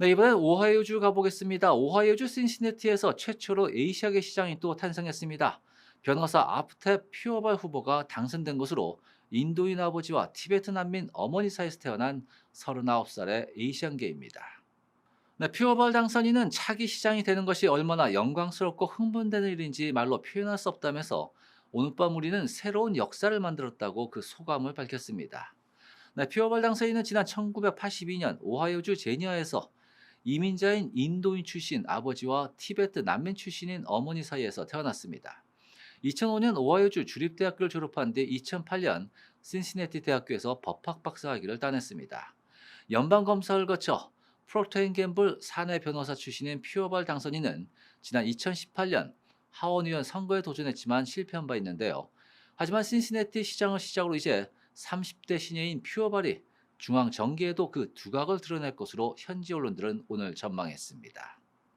네, 이번엔 오하이오주 가보겠습니다. 오하이오주 신시내티에서 최초로 에이시아계 시장이 또 탄생했습니다. 변호사 아프테 퓨어발 후보가 당선된 것으로 인도인 아버지와 티베트 난민 어머니 사이에서 태어난 39살의 에이시안계입니다. 네, 퓨어발 당선인은 차기 시장이 되는 것이 얼마나 영광스럽고 흥분되는 일인지 말로 표현할 수 없다면서 오늘 밤 우리는 새로운 역사를 만들었다고 그 소감을 밝혔습니다. 네, 퓨어발 당선인은 지난 1982년 오하이오주 제니아에서 이민자인 인도인 출신 아버지와 티베트 난민 출신인 어머니 사이에서 태어났습니다. 2005년 오하이오주 주립대학교를 졸업한 뒤 2008년 신시내티 대학교에서 법학 박사학위를 따냈습니다. 연방 검사를 거쳐 프로테인 갬블 사내 변호사 출신인 퓨어발 당선인은 지난 2018년 하원 의원 선거에 도전했지만 실패한 바 있는데요. 하지만 신시내티 시장을 시작으로 이제 30대 시녀인 퓨어발이 중앙 정계에도 그 두각을 드러낼 것으로 현지 언론들은 오늘 전망했습니다.